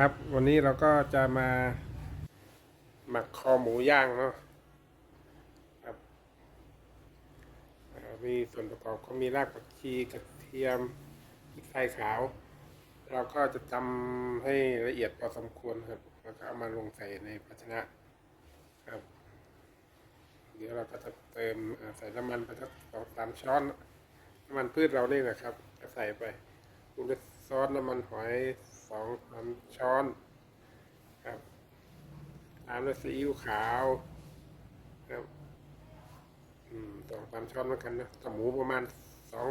ครับ วันนี้เราก็จะมาหมักคอหมูย่างเนาะครับมีส่วนประกอบก็มีรากผักชีกระเทียมพริกไทยขาว เราก็จะทำให้ละเอียดพอสมควรครับ แล้วก็เอามาลงใส่ในภาชนะครับ เดี๋ยวเราก็จะเติมใส่น้ำมันไปสักสองสามช้อนน้ำมันพืชเราเนี่ยนะครับ ก็ใส่ไปปรุงด้วย ซอสน้ำมันหอยสองสามช้อนครับตามด้วยซีอิ๊วขาวครับอืมสองสามช้อนเหมือนกันนะกับหมูประมาณสอง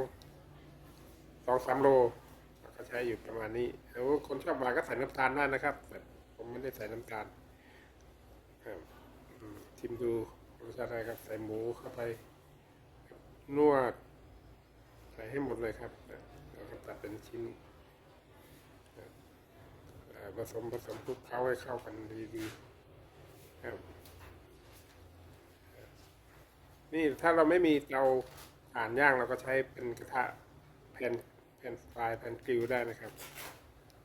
สองสามโลก็ใช้อยู่ประมาณนี้แล้วคนชอบหวานก็ใส่น้ำตาลได้นะครับแต่ผมไม่ได้ใส่น้ำตาลครับอืมชิมดูรสชาติอะไรครับ ใส่หมูเข้าไป นวด ใส่ให้หมดเลยครับแล้วก็ตัดเป็นชิ้น ผสมผสมคลุกเคล้าให้เข้ากันดีๆครับนี่ถ้าเราไม่มีเตาถ่านย่างเราก็ใช้เป็นกระทะแผ่นแผ่นไฟแผ่นกริลได้นะครับ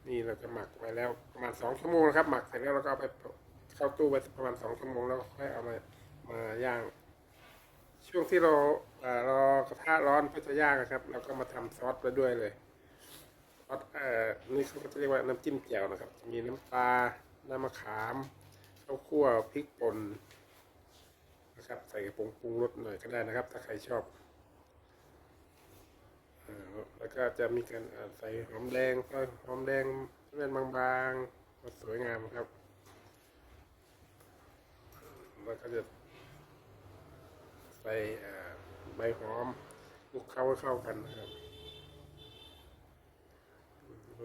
นี่เราจะหมักไว้แล้วประมาณสองชั่วโมงนะครับ หมักเสร็จแล้วเราก็เอาไปเข้าตู้ไว้ประมาณสองชั่วโมงแล้วค่อยเอามามาย่าง ช่วงที่เราเอ่อรอกระทะร้อนเพื่อจะย่างนะครับ เราก็มาทำซอสไปด้วยเลย ซอสเอ่อนี่เขาก็จะเรียกว่าน้ำจิ้มแจ่วนะครับ มีน้ำปลา น้ำมะขาม ข้าวคั่ว พริกป่นนะครับ ใส่ผงปรุงรสหน่อยก็ได้นะครับ ถ้าใครชอบอแล้วก็จะมีการใส่หอมแดงซอยหอมแดงเม็ดบางๆก็สวยงามครับ แล้วก็จะใส่ใบหอมคลุกเข้าให้เข้ากันนะครับ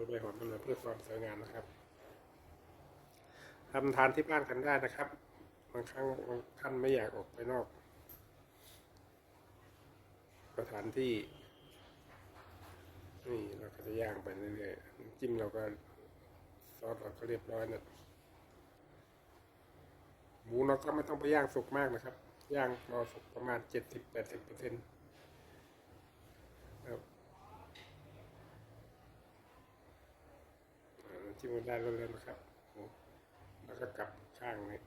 ใบหอมมันเพื่อความสวยงามนะครับทำทานที่บ้านกันได้นะครับบางครั้งบางท่านไม่อยากออกไปนอก สถานที่นี่เราก็จะย่างไปเรื่อยๆจิ้มเราก็ซอสเราก็เรียบร้อยนะหมูเราก็ไม่ต้องไปย่างสุกมากนะครับ ย่างรอสุกประมาณเจ็ดสิบแปดสิบเปอร์เซ็นต์ครับ อ่มันได้แล้วเลยนะครับ แล้วก็กลับข้างนี่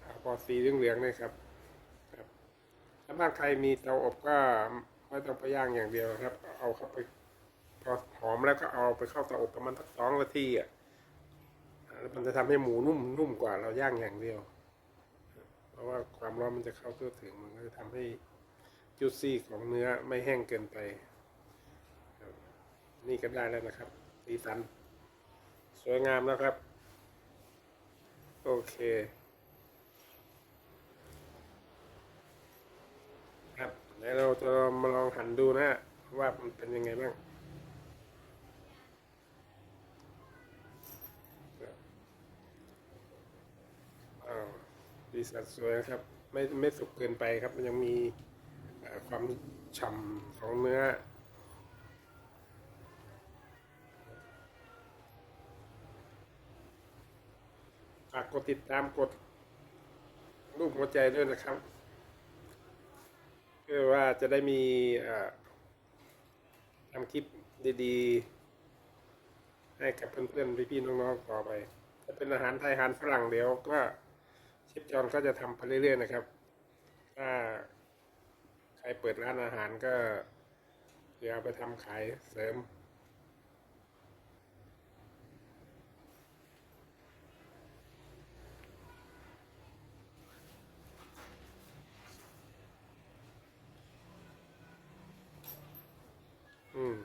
เอาพอสีเหลืองๆเลยครับครับถ้าบ้านใครมีเตาอบก็ไม่ต้องไปย่างอย่างเดียวครับ เอาเข้าไปพอหอมแล้วก็เอาไปเข้าเตาอบประมาณสักสองนาทีอะแล้วมันจะทำให้หมูนุ่มนุ่มกว่าเราย่างอย่างเดียว เพราะว่าความร้อนมันจะเข้าตัวถึงมันก็จะทำให้จุดซี่ของเนื้อไม่แห้งเกินไป นี่ก็ได้แล้วนะครับสีสัน สวยงามแล้วครับ โอเค ครับเดี๋ยวเราจะมาลองหันดูนะฮะว่ามันเป็นยังไงบ้างอ้าวดีสันสวยนะครับ ไม่ไม่สุกเกินไปครับ มันยังมีความฉ่ำของเนื้อ ฝากกดติดตามกดรูปหัวใจด้วยนะครับเพื่อว่าจะได้มีทำคลิปดีๆ ให้กับเพื่อนๆพี่ๆน้องๆต่อไปถ้าเป็นอาหารไทยอาหารฝรั่งเดี๋ยวก็เชฟจอนก็จะทำไปเรื่อยๆนะครับ ถ้าใครเปิดร้านอาหารก็เดี๋ยวไปทำขายเสริม อืม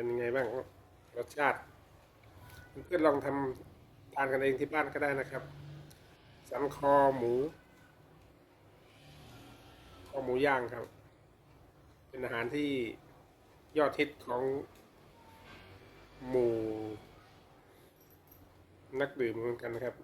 เป็นยังไงบ้างรสชาติเพื่อนลองทำทานกันเองที่บ้านก็ได้นะครับ สันคอหมู คอหมูย่างครับ เป็นอาหารที่ยอดฮิตของหมู่นักดื่มเหมือนกันนะครับ